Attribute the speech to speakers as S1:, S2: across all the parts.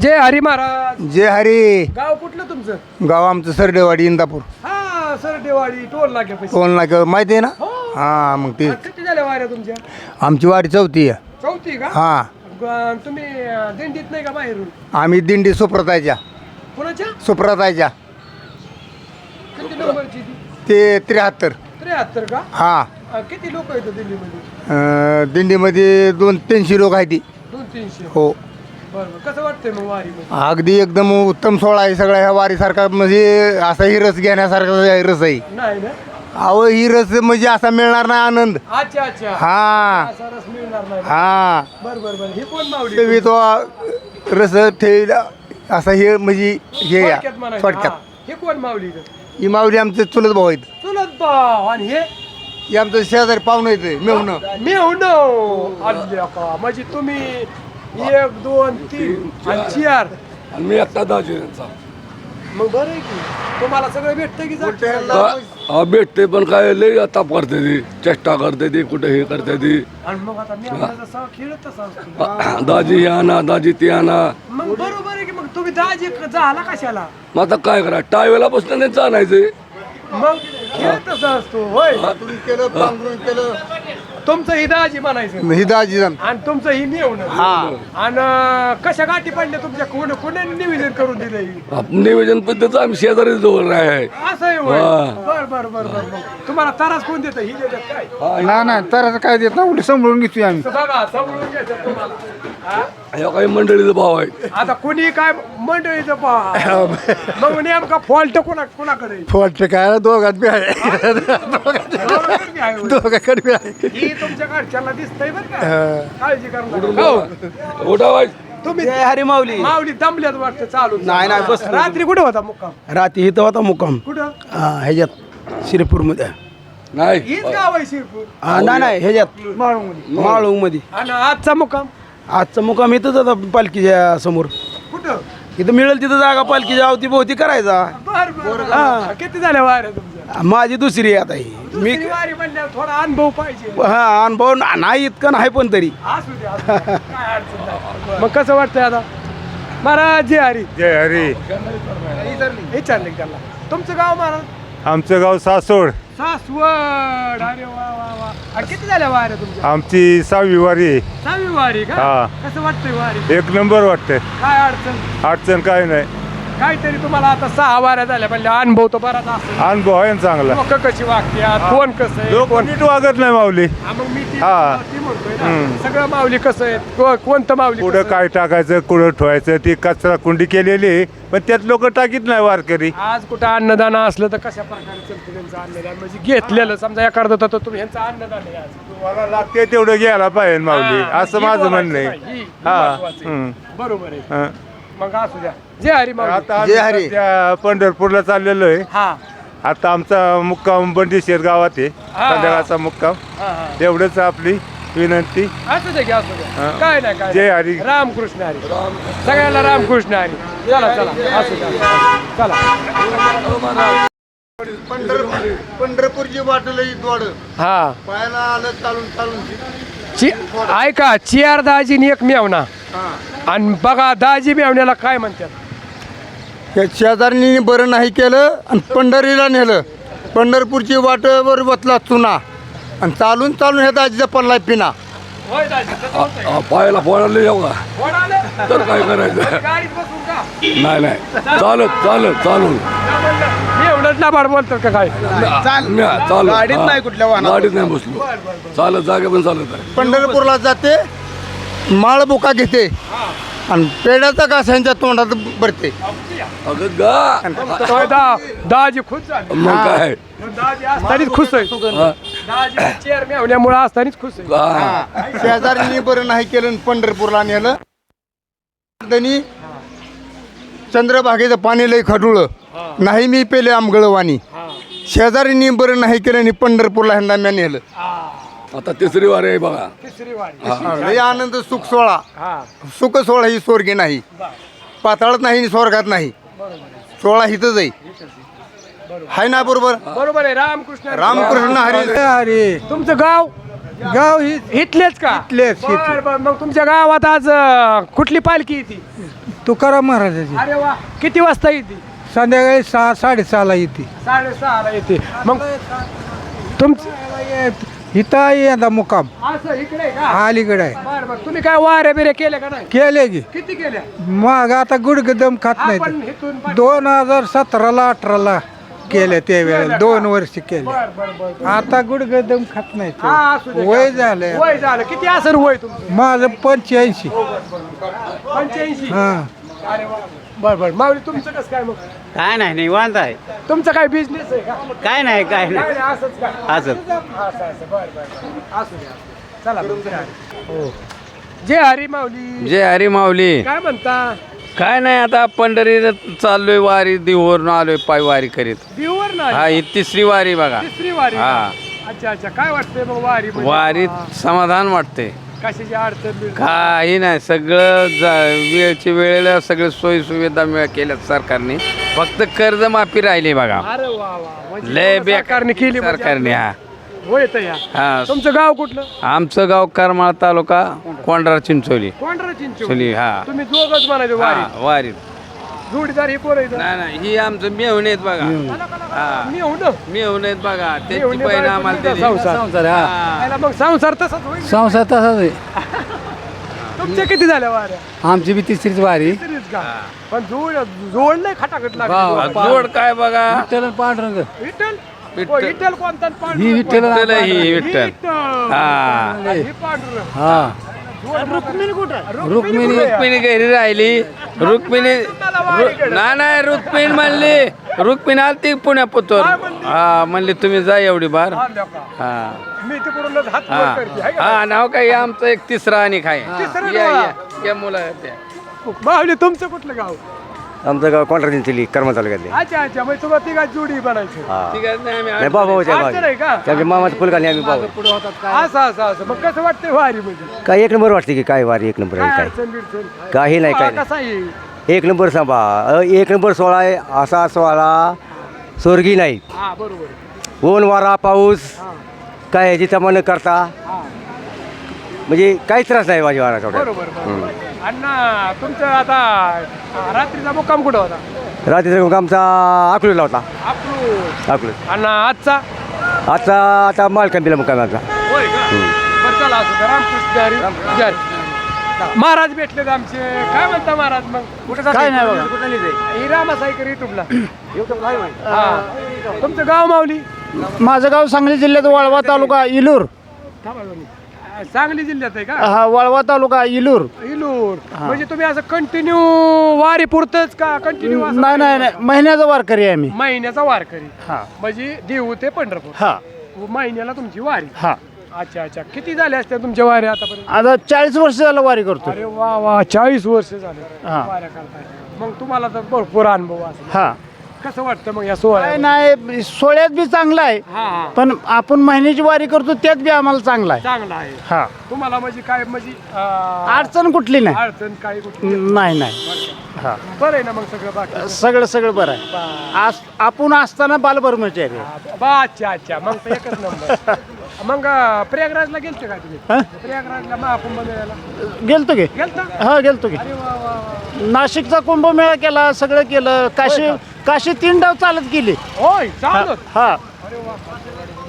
S1: जय हरी महाराज.
S2: जे हरी.
S1: गाव कुठलं तुमचं?
S2: गाव आमचं सरडेवाडी इंदापूर.
S1: हा सर देवाडी टोल नाक्या
S2: कोण ना माहिती आहे ना?
S1: हो.
S2: हा मग ते.
S1: किती झाल्या वाऱ्या तुमच्या?
S2: आमची वारी चौथी आहे.
S1: चौथी का?
S2: हा.
S1: ग- तुम्ही अं, दिंडीत नाही का बाहेरून?
S2: आम्ही दिंडी सुप्रतायच्या
S1: कोणाच्या?
S2: सुप्रतायच्या
S1: किती नंबरची ती?
S2: ते त्र्याहत्तर.
S1: त्र्याहत्तर का?
S2: हा.
S1: अं, किती लोक येतात दिल्लीमध्ये
S2: अं, दिंडीमध्ये दोन तीनशे लोक आहेत ती.
S1: दोन तीनशे.
S2: हो.
S1: बरं बरं. कसं वाटतंय मग वारीमध्ये?
S2: अगदी एकदम उत्तम सोहळा आहे सगळ्या ह्या वारीसारखा. म्हणजे असा ही रस घेण्यासारखा रस आहे.
S1: नाही ना?
S2: अहो ही रस म्हणजे असा मिळणार नाही आनंद.
S1: अच्छा अच्छा.
S2: हा.
S1: असा रस मिळणार नाही.
S2: हा.
S1: बरं बरं बरं. हे कोण मावली?
S2: ते तो रस ठेवला. असा हे म्हणजे हे या,
S1: थोडक्यात म्हणायचं,
S2: थोडक्यात.
S1: हा. हे कोण मावली इथं?
S2: ही माऊली आमचे चुलत भाऊ आहेत.
S1: चुलत भाव आणि हे?
S2: ही आमचं शेजारी पाहुणं येते मेहुणं
S1: मी नो अल्ल्या का म्हणजे तुम्ही एक दोन तीन आणि चार
S3: आणि मी दाजी त्यांचा
S1: मग बरं आहे की तुम्हाला सगळं भेटतं की
S3: हा भेटते पण काय लय ताप करते ती चेष्टा करते ती कुठे हे करते ती
S1: आणि मग आता मी आपला जसा खेळत तसा असतो
S3: दाजी हे आणा दाजी ते आणा
S1: मग बरोबर आहे की मग तुम्ही दाजी झाला कशाला
S3: मग आता काय करा टायवेला बसणं नाही चालायचं
S1: मग खेळत तसा असतो होय
S2: केलं पांघरून केलं
S1: तुमचं ही दाजी म्हणायचं.
S2: ही दाजी
S1: आणि तुमचं ही नेवणं
S2: हा.
S1: आणि कशा गाठी पडल्या तुमच्या? कोण कोणी निवेदन करून दिलं
S3: नियोजन पद्धतीचं आम्ही शेजारी जवळ आहे.
S1: असं आहे होय?
S3: हा.
S1: बर बर बर बर बर. तुम्हाला त्रास कोण देतं? ही देतात काय?
S2: ना ना तर काय देत ना उलट सांभाळून घेतोय आम्ही.
S1: बघा समजून घ्यायचं तुम्हाला. हा?
S3: ह्या काही मंडळीचा भाव आहे.
S1: आता कुणी काय मंडळीचं पहा मग नेमका फॉल्ट कोणा कोणाकडे?
S2: फॉल्ट काय? दोघात बी आहे? दोघाकडे बी आहे.
S1: ही तुमच्या घरच्यांना दिसतंय बरं का. काळजी करा हो.
S4: हरी माऊली.
S1: माऊली दमल्यात वाटतं चालू
S4: नाही, नाही, बस.
S1: रात्री कुठे होता मुक्काम?
S4: रात्री इथं होता मुक्काम.
S1: कुठं?
S4: हा, ह्याच्यात श्रीपूरमध्ये.
S3: नाही.
S1: हीच गाव आहे शिरपूर.
S4: हा, नाही नाही ह्याच्यात. माळुंगमध्ये
S1: आणि आजचा मुक्काम?
S4: आजचा मुक्काम इथंच होता पालखीच्या समोर.
S1: कुठं?
S4: इथं मिळेल तिथं जागा पालखीच्या अवती भोवती करायचा.
S1: बर बर बर. किती झाल्या वाऱ्या
S4: माझी दुसरी आहे आता ही. मी
S1: दुसरी वारी म्हणल्यावर थोडा अनुभव पाहिजे.
S4: हा अनुभव ना- नाही इतकं नाही पण तरी.
S1: असू दे असू दे. काय अडचण नाही. मग कसं वाटतंय आता? महाराज जे हरी.
S2: जय हरी.
S1: विचारले त्याला तुमचं गाव महाराज?
S2: आमचं गाव सासोड
S1: सासवड. अरे वा वा वा. आणि किती झाल्या वाऱ्या तुमच्या?
S2: आमची सहावी वारी आहे.
S1: सहावी वारी का?
S2: हा.
S1: कसं वाटतंय वारी?
S2: एक नंबर वाटतंय.
S1: काय अडचण?
S2: अडचण काय नाही.
S1: काहीतरी तुम्हाला आता सहा वाऱ्या झाल्या म्हणजे अनुभव तो बराच असेल.
S2: अनुभव आहे ना चांगला.
S1: लोक कशी वागतात कोण कसं आहे?
S2: लोक
S1: कोण
S2: नीट वागत नाही माऊली.
S1: हा, मग मी ती
S2: हा.
S1: ती म्हणतोय ना सगळं माऊली कसं आहे? को- कोणतं माऊली
S2: कुठं
S1: कसं
S2: काय टाकायचं कुठं ठेवायचं ती कचरा कुंडी केलेली आहे पण त्यात लोक टाकीत नाही वारकरी?
S1: आज कुठं अन्नदान असलं तर कशा प्रकारे चलतं त्यांचं अन्नदान? म्हणजे घेतलेलं समजा एखादं तर तुम्ही ह्यांचं अन्नदान आहे आज.
S2: तुम्हाला लागते तेवढं घ्यायला पाहिजे माऊली
S1: हा,
S2: असं
S1: ही
S2: माझं
S1: बोलायचं
S2: म्हणणं
S1: नाही, ही-
S2: आहे
S1: ही
S2: हा
S1: महत्वाचं आहे.
S2: हम्म.
S1: बरोबर आहे.
S2: हा.
S1: मग असू द्या. जय हरी माऊली.
S2: आता आम्ही
S4: जय हरी.
S2: सध्या पंढरपूरला चाललेलो आहे.
S1: हा.
S2: आता आमचा मुक्काम बंडीशेर गावात आहे.
S1: हा.
S2: संध्याकाळचा मुक्काम.
S1: हा हा.
S2: तेवढंच आपली विनंती.
S1: असू दे की असू दे.
S2: हा.
S1: काय नाही काय
S2: जय
S1: नाही.
S2: हरी.
S1: रामकृष्ण हरी. सगळ्यांना रामकृष्ण हरी. चला चला. असू द्या. चला.
S2: पंढरपूरची वाटलं दोड
S1: हा.
S2: पायाला आलं चालून चालून.
S1: ची ऐका चियार दाजीनी एक मेवना. आणि बघा दाजी मेवण्याला काय म्हणतात?
S2: या शेजारनी बरं नाही केलं आणि पंढरीला नेलं. पंढरपूरची वाटवर बसला चुना. आणि चालून चालून ह्या दाजीचा पल्ला पिना.
S1: होय दाजी तसं होतंय.
S3: पायाला येऊ का
S1: कोण आलं?
S3: तर काय करायचं?
S1: गाडीत बसून का?
S3: नाही नाही. चालत चालत चालून.
S1: मी एवढंच लाभाड बोलतात का काय?
S3: म्या, चालत
S4: गाडीत
S3: हा.
S4: नाही कुठल्या वाहनात.
S3: गाडीत नाही बसलो. चालत जागे पण चालत आहे.
S2: पंढरपूरला जाते माळ बुका घेते. आणि पेड्याचा घास यांच्या तोंडात भरते.
S3: अगं गा.
S1: होय, दा दाजी खुश झाले.
S3: मग काय?
S1: दाजी असतानीच खुश आहे.
S3: हा.
S1: दाजी चेअर मेवण्यामुळे असतानीच खुश आहे.
S3: हा.
S2: शेजारीनी बरं नाही केलं आणि पंढरपूरला नेलं त्यांनी चंद्रभागेचं पाणी लय खडुळं. नाही मी पेले आमगळवाणी. शेजारीनी बरं नाही केलं आणि पंढरपूरला ह्यांना म्या नेलं.
S3: आता तिसरी वारी आहे बघा.
S1: तिसरी वारी.
S2: लय आनंद सुख सोहळा.
S1: हा.
S2: सुख सोहळा ही स्वर्गी नाही. पाताळात नाही स्वर्गात नाही. सोहळा हिथंच आहे. हाय ना बरोबर?
S1: बरोबर आहे. रामकृष्ण हरी.
S2: रामकृष्ण हरी.
S4: अरे
S1: तुमचं गाव?
S4: गाव ही
S1: इथलेच का?
S4: इथलेच,
S1: बरं, बरं. मग तुमच्या गावात आज कुठली पालखी येते?
S5: तुकाराम महाराजाची.
S1: अरे वा. किती वाजता येते?
S5: संध्याकाळी सहा साडेसहाला येते.
S1: साडेसहाला येते. मग तुमचं
S5: इथं आहे आता मुक्काम.
S1: असं इकडे आहे का?
S5: अलीकडे आहे.
S1: बरं बरं. तुम्ही काय वाऱ्या बिऱ्या केल्या का नाही?
S5: केले की.
S1: किती केल्या?
S5: मग आता गुडगदम खात
S1: आपण
S5: नाही
S1: इथून पण-
S5: दोन हजार सतराला अठराला केले ते वेळेला. दोन वर्ष केले.
S1: बरं बरं बरं
S5: आता गुडगदम खात नाही
S1: हा, असू दे.
S5: ते. वय झालंय.
S1: वय झालं. किती असेल वय तुमचं?
S5: माझं पंच्याऐंशी.
S1: पंच्याऐंशी.
S5: हा.
S1: अरे वा. बरं बरं. माऊली तुमचं कसं काय मग?
S6: काय नाही निवांत आहे.
S1: तुमचं काय बिझनेस आहे का?
S6: काय नाही काय नाही.
S1: नाही असंच काय
S6: असं.
S1: असं असं. बरं बरं बरं. असू द्या चला मग, जय हरी. हो जय हरी माऊली.
S7: जे हरी माऊली.
S1: काय म्हणता?
S7: काय नाही आता पंढरी चाललोय वारी दिवरून आलोय पाय वारी करीत.
S1: देऊवर ना
S7: हा ही तिसरी वारी बघा.
S1: तिसरी वारी?
S7: हा.
S1: अच्छा अच्छा. काय वाटतंय मग वारी म्हणजे?
S7: वारीत समाधान वाटते
S1: कशाची अडचण बिडचण?
S7: काही नाही सगळं जा- वेळची वेळेला सगळे सोयी सुविधा मिळ केल्यात सरकारने. फक्त कर्जमाफी राहिली बघा.
S1: अरे वा वा. म्हणजे
S7: लय
S1: एवढं सरकारने केली म्हणजे
S7: सरकारने हा.
S1: होय तर या.
S7: हा.
S1: तुमचं गाव कुठलं?
S7: आमचं गाव करमाळ तालुका कोंढरा चिंचोली.
S1: कोंढरा चिंचोली.
S7: चोली हा.
S1: तुम्ही दोघच म्हणायचे वारी
S7: हा, वारीत.
S1: जोडीदार हे कोण आहे
S7: नाही नाही ही आमचं मेहून आहेत बघा. हा.
S1: मी
S7: मेहून आहेत बघा. त्यांची
S1: मेहुणे
S7: बहीण आम्हाला दिली.
S1: संसार.
S7: हा.
S1: त्याला मग संसार तसाच होईल.
S8: संसार तसाच आहे
S1: तुमच्या किती झाल्या वाऱ्या?
S8: आमची बी तिसरीच वारी.
S1: का? पण जोड जोड नाही खटाखट
S7: हा,
S1: लागली
S7: जोड काय बघा?
S8: विठ्ठल आणि पांडुरंग.
S1: विठ्ठल?
S7: विठ्ठल.
S1: हो, विठ्ठल कोणता आणि पांडुरंग
S8: ही विठ्ठल
S1: कोणता?
S7: विठ्ठल. ही विठ्ठल
S1: विठ्ठल.
S7: हा.
S1: आणि ही पांडुरंग.
S8: हा.
S1: रुक्मिणी कुठं
S8: रुक्मिणी-
S7: घरी राहिली. रुक्मिणी रु- नाही नाही रुक्मिणी म्हणली. रुक्मिणी आलती पुण्या पुतोर. हा म्हणली तुम्ही जा एवढी बार? हा
S1: मी तिकडूनच हात वर
S7: हा
S1: करते, हाय का?
S7: हा नाव काय? आमचं एक तिसरा आणि काय?
S1: तिसरं
S7: या. या. या मुलं आहेत त्या.
S1: बाहुली तुमचं कुठलं गाव?
S9: आमचं गाव कोंढरा चिंचली कर्म तालुक्यातले.
S1: अच्छा अच्छा तुम्हाला तिघा जोडी बनायची.
S7: ठीक आहे ना, आम्ही
S9: नाही बाबाच्या
S1: अडचण आहे का?
S9: त्याच्या मामाचं फुल घालणे आम्ही बाबा.
S1: असं असं असं. मग कसं वाटतंय वारी म्हणजे?
S9: काय एक नंबर वाटते की काय वारी एक नंबर आहे
S1: काय
S9: काय?
S1: अडचण बिडचण?
S9: काही नाही काय
S1: कसा येईल
S9: नाही एक नंबर सांभा अ, एक नंबर सोहळा आहे असा सोहळा स्वर्गी नाही.
S1: हा बरोबर.
S9: ऊन वारा पाऊस काय ह्याची तमान करता.
S1: हा.
S9: म्हणजे काहीच त्रास नाही माझ्या वारा
S1: बरोबर बरोबर. अण्णा तुमचं आता रात्रीचा मुक्काम कुठं होता?
S9: रात्री आमचा अकलूजला होता.
S1: आपलं अण्णा आजचा?
S9: आजचा आता मालकांबीला मुक्काम आमचा
S1: होय का? बरं चला असं द्या. रामकृष्ण हरी जय. महाराज भेटलेत आमचे. काय म्हणता महाराज मग? कुठे काय नाही बघा. ही रामासाईकर युट्यूबला. हा. तुमचं गाव माऊली?
S4: माझं गाव सांगली जिल्ह्यात वाळवा तालुका इलूर.
S1: थांबा. सांगली जिल्ह्यात आहे का?
S4: हा वाळवा तालुका इलूर.
S1: इलूर. म्हणजे तुम्ही असं कंटिन्यू वारी पुरतच का कंटिन्यू
S4: नाही नाही नाही. महिन्याचा वारकरी आहे आम्ही.
S1: महिन्याचा वारकरी.
S4: हा.
S1: म्हणजे देऊ ते पंढरपूर.
S4: हा.
S1: महिन्याला तुमची वारी.
S4: हा.
S1: अच्छा अच्छा. किती झाले असते तुमच्या वाऱ्या आतापर्यंत?
S4: आता चाळीस वर्ष झालं वारी करतो
S1: अरे वा वा. चाळीस वर्ष झाले.
S4: हा.
S1: वाऱ्या करताय. मग तुम्हाला तर भरपूर अनुभव असेल.
S4: हा.
S1: कसं वाटतं मग या
S4: काय
S1: सोहळ्यात
S4: नाही सोहळ्यात बी चांगला आहे.
S1: हा
S4: पण आपण महिन्याची वारी करतो त्यात बी आम्हाला चांगला आहे.
S1: चांगला आहे.
S4: हा.
S1: तुम्हाला म्हणजे काय म्हणजे अं,
S4: अडचण कुठली नाही.
S1: अडचण काय कुठली?
S4: नाही नाही. हा.
S1: बरं आहे ना मग सगळं बाकी?
S4: सगळं सगळं बरं आहे. आपण असताना बालब्रह्मचारी आहे.
S1: बा अच्छा अच्छा. मग तर एकच नंबर. मग अं, प्रयागराजला गेलते का तुम्ही?
S4: हा?
S1: प्रयागराजला महाकुंभ मेळ्याला
S4: गेलतो की.
S1: गेलता?
S4: हा गेलतो की.
S1: अरे वा वा वा.
S4: नाशिकचा कुंभमेळा केला सगळं केलं. काशी काशी तीन डाव चालत गेली?
S1: होय चालत.
S4: हा
S1: अरे वा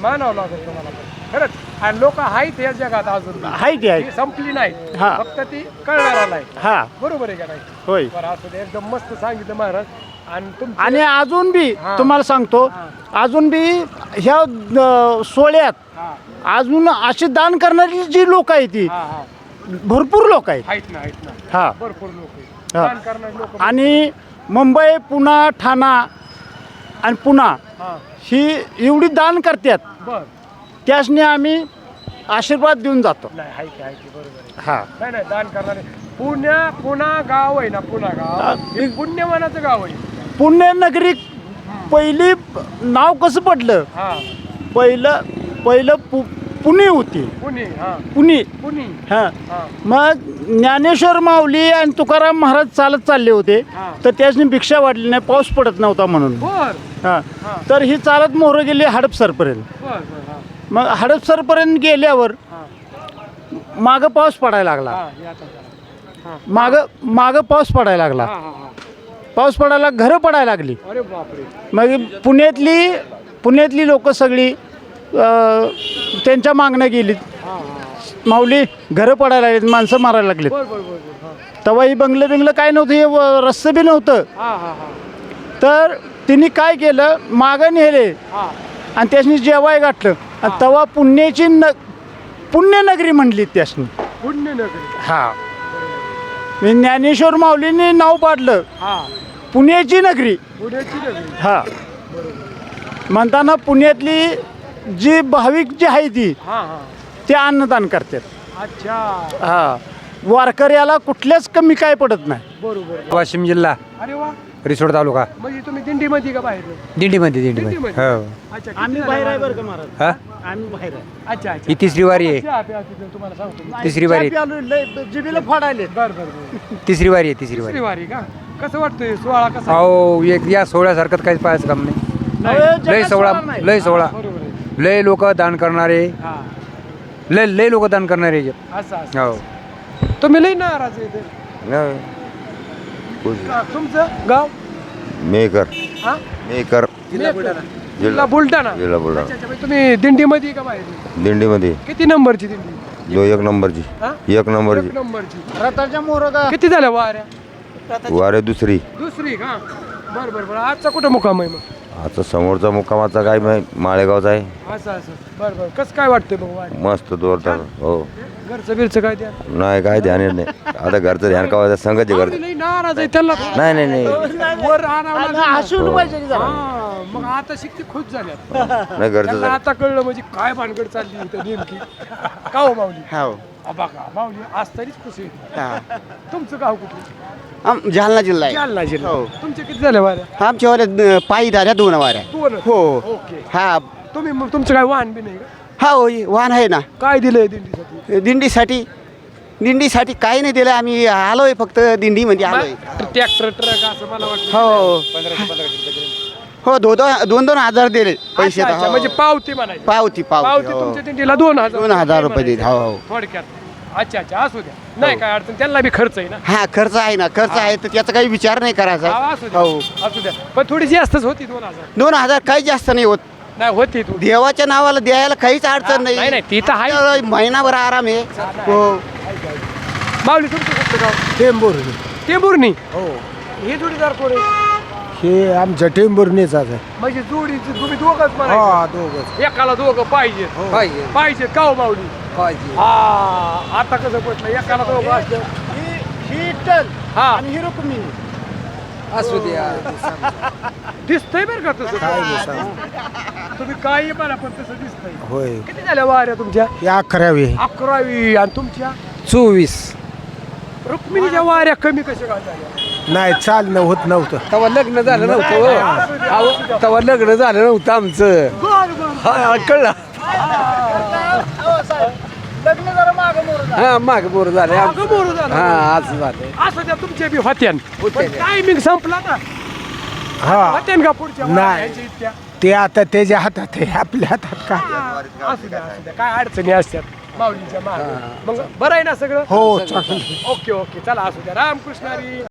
S1: मानावं लागेल तुम्हाला. पण. खरंच आणि लोक आहेत या जगात अजून.
S4: हाय आहे
S1: ती संपली नाही
S4: हा.
S1: फक्त ती कळणारा नाही
S4: हा.
S1: बरोबर आहे का नाही?
S4: होय.
S1: बरं असं एकदम मस्त सांगितलं महाराज. आणि
S4: आणि अजून बी
S1: हा.
S4: तुम्हाला सांगतो अजून बी ह्या अं, सोहळ्यात
S1: हा.
S4: अजून अशी दान करणारी जी लोक आहेत ती
S1: हा हा.
S4: भरपूर लोक आहेत.
S1: आहेत ना आहेत ना.
S4: हा.
S1: भरपूर लोक आहेत.
S4: हा.
S1: दान करणारे लोक
S4: आणि मुंबई पुणा ठाणा आणि पुणा
S1: हा.
S4: एवढी दान करतात.
S1: बर.
S4: त्यासनी आम्ही आशीर्वाद देऊन जातो.
S1: नाही आहे की आहे की बरोबर आहे.
S4: हा.
S1: नाही नाही दान करणारे. पुण्या पुणा गाव आहे ना पुणा गाव. हे. पुण्यवानाचं गाव आहे.
S4: पुण्यनगरी पहिली नाव कसं पडलं?
S1: हा.
S4: पहिलं पहिलं पु पुणे होती.
S1: पुणे हा.
S4: पुणे.
S1: पुणे.
S4: हा.
S1: हा.
S4: मग ज्ञानेश्वर माऊली आणि तुकाराम महाराज चालत चालले होते.
S1: हा.
S4: तर त्यासनी भिक्षा वाढली नाही पाऊस पडत नव्हता म्हणून.
S1: बर.
S4: हा.
S1: हा.
S4: तर ही चालत मोहरं गेली हडपसरपर्यंत.
S1: बर बर हा.
S4: मग हडपसरपर्यंत गेल्यावर
S1: हा.
S4: मागं पाऊस पडायला लागला.
S1: हा हे आता
S4: माग माग पाऊस पडायला लागला.
S1: हा हा हा.
S4: पाऊस पडायला घरं पडायला लागली.
S1: अरे बापरे.
S4: मग पुण्यातली पुण्यातली लोक सगळी त्यांच्या मागण्या गेलीत. माऊली घरं पडायला लागलीत माणसं मारायला लागलीत. तेव्हा ही बंगलं बिंगलं काय नव्हतं हे व- रस्ते बी नव्हतं. तर तिने काय केलं मागं नेले.
S1: हा.
S4: आणि त्यासनी जेवाय गाठलं आणि तेव्हा पुण्याची न पुण्यनगरी म्हणली त्यासनी.
S1: पुण्यनगरी.
S4: हा. मी ज्ञानेश्वर माऊलीने नाव पाडलं. पुण्याची नगरी.
S1: पुण्याची नगरी.
S4: हा. म्हणताना पुण्यातली जी भाविक जी आहे ती
S1: हा हा.
S4: ते अन्नदान करतात.
S1: अच्छा.
S4: हा. वारकऱ्याला कुठल्याच कमी काय पडत नाही.
S1: बरोबर.
S8: वाशिम जिल्हा
S1: अरे वा.
S8: रिसोड तालुका.
S1: म्हणजे तुम्ही दिंडीमध्ये का बाहेर?
S8: दिंडीमध्ये दिंडीमध्ये.
S1: दिंडीमध्ये?
S8: हो.
S1: अच्छा
S4: आम्ही
S1: किती
S4: बाहेर
S1: जण
S4: आहे
S1: आहे?
S4: बरं का महाराज?
S8: हा?
S4: आम्ही बाहेर आहे.
S1: अच्छा अच्छा.
S8: ही तिसरी वारी आहे.
S1: चहा प्या तिथं तुम्हाला सांगतो मी.
S8: तिसरी वारी
S4: चहा प्यालो, लय जिभेला फोडायले
S1: बर बर बर.
S8: तिसरी वारी आहे तिसरी
S1: तिसरी
S8: वारी.
S1: का? कसं वाटतंय? सोहळा कसा?
S8: अहो एक या सोहळ्यासारखं काहीच पाहायचं काम नाही. लय सोहळा लय सोहळा.
S1: बरोबर.
S8: लय लोक दान करणारे.
S1: हा.
S8: लय लय लोक दान करणारे याच्यात.
S1: असं असं
S8: हो.
S1: तुम्ही लई नाराज आहे इथे. का- तुमचं गाव?
S10: मेकर
S1: हा?
S10: मेकर
S1: जिल्हा बुलढाणा.
S10: जिल्हा. बुलढाणा.
S1: अच्छा, अच्छा. म्हणजे तुम्ही दिंडीमध्ये का बाहेर?
S10: दिंडीमध्ये.
S1: किती नंबरची दिंडी?
S10: जो एक नंबरची.
S1: हा?
S10: एक नंबरची.
S1: एक नंबरची.
S4: रथाच्या मोरगा
S1: किती झाल्या वाऱ्या?
S10: वारे दुसरी.
S1: दुसरी का? बर बर बर. आजचा कुठं मुकाम आहे मग?
S10: आता समोरचा मुक्कामाचा काय माहीत, माळेगावचा आहे.
S1: असं असं. बर बर. कसं काय वाटतंय वारी
S10: मस्त जोरदार हो.
S1: घरचं बिरचं काय द्या
S10: नाही काय ध्यान येत नाही. आता घरचं ध्यान का संगत घरचं.
S1: लई नाराज आहे त्याला
S10: नाही नाही नाही.
S1: वर आणावं लागलं. ना.
S4: हसून पाहिजे की जरा.
S1: हा, मग आता शिकते खुश झाल्यात
S10: नाही घरचं
S1: त्यांना. आता कळलं म्हणजे काय भानगड चालली इथं नेमकी. का हो माऊली? हा, बघा माऊली आज तरीच खुशी आहे. तुमचं गाव कुठलं?
S9: जालना जिल्हा आहे.
S1: जालना जिल्हा. तुमचे किती झाले वाऱ्या
S9: आमच्या वाऱ्या पायी झाल्या दोन वाऱ्या.
S1: दोन.
S9: हो.
S1: ओके.
S9: हा.
S1: तुम्ही मग तुमचं काय वाहन बी नाही का?
S9: हा हो वाहन आहे ना.
S1: काय दिलंय दिंडीसाठी?
S9: दिंडीसाठी दिंडीसाठी काही नाही दिलं आम्ही आलोय फक्त दिंडीमध्ये आलोय.
S1: ट्रॅक्टर ट्रक असं मला वाटतं
S9: हो. हो दो दो- दोन दोन हजार दिले पैसे.
S1: अच्छा, अच्छा,
S9: हो.
S1: म्हणजे पावती म्हणायची.
S9: पावती पावती.
S1: पावती
S9: हो.
S1: तुमच्या दिंडीला दोन हजार
S9: दोन हजार रुपये. दिले, हो, हो.
S1: थोडक्यात. अच्छा अच्छा असू द्या. नाही काय अडचण त्यांना बी खर्च आहे ना.
S9: हा खर्च आहे ना खर्च आहे तर त्याचा काही विचार नाही करायचा.
S1: हा, असू द्या.
S9: हो.
S1: असू द्या. पण थोडी जास्तच होती दोन हजार.
S9: दोन हजार काही जास्त नाही होत.
S1: नाही होती थोडी.
S9: देवाच्या नावाला द्यायला काहीच अडचण
S1: नाही, नाही, ती तर आहे.
S9: आपल्याला महिनाभर आराम आहे. हो
S1: माऊली तुमचं कुठलं गाव?
S5: टेंबूर
S1: हो. हे जोडीदार कोण आहे?
S5: हे आमच्या टेंबूरनेच आहे.
S1: म्हणजे जोडीचे तुम्ही दोघच
S5: हा
S1: म्हणायचे
S5: दोघच.
S1: एकाला दोघं पाहिजे.
S8: पाहिजे.
S1: पाहिजे का हो माऊली?
S8: पाहिजे.
S1: हा आता कसं पटलं? एकाला दोघं असलं
S4: ही ही
S1: हा.
S4: आणि ही रुक्मिणी.
S8: असू द्या
S1: दिसतंय बरं का तसं? तुम्ही काही बघा पण तसं दिसतंय.
S5: होय.
S1: किती झाल्या वाऱ्या तुमच्या?
S5: हे अकरावी.
S1: अकरावी. आणि तुमच्या?
S8: चोवीस.
S1: रुक्मिणीच्या वाऱ्या कमी कशा काय झाल्या
S5: नाही चालणं होत नव्हतं.
S8: तेव्हा लग्न झालं नव्हतं हो. अहो, तेव्हा लग्न झालं नव्हतं आमचं. हा, कळलं?
S4: लग्न जरा मागं मोर
S8: हा माग बोर झालं.
S1: झालं.
S8: हा असं झालं
S1: असं त्या तुमच्या बी होत्यान.
S8: होत्या.
S1: टायमिंग संपला ना.
S5: हा.
S1: होत्यान का पुढच्या
S5: नाही.
S1: इतक्या?
S5: ते आता त्याच्या हातात आहे आपल्या हातात काय
S1: असू द्या असू द्या. काय अडचणी असतात माऊलीच्या मागे. मग बरं आहे ना सगळं?
S5: हो चांगलं
S1: ओके ओके. चला असू द्या. रामकृष्ण हरी.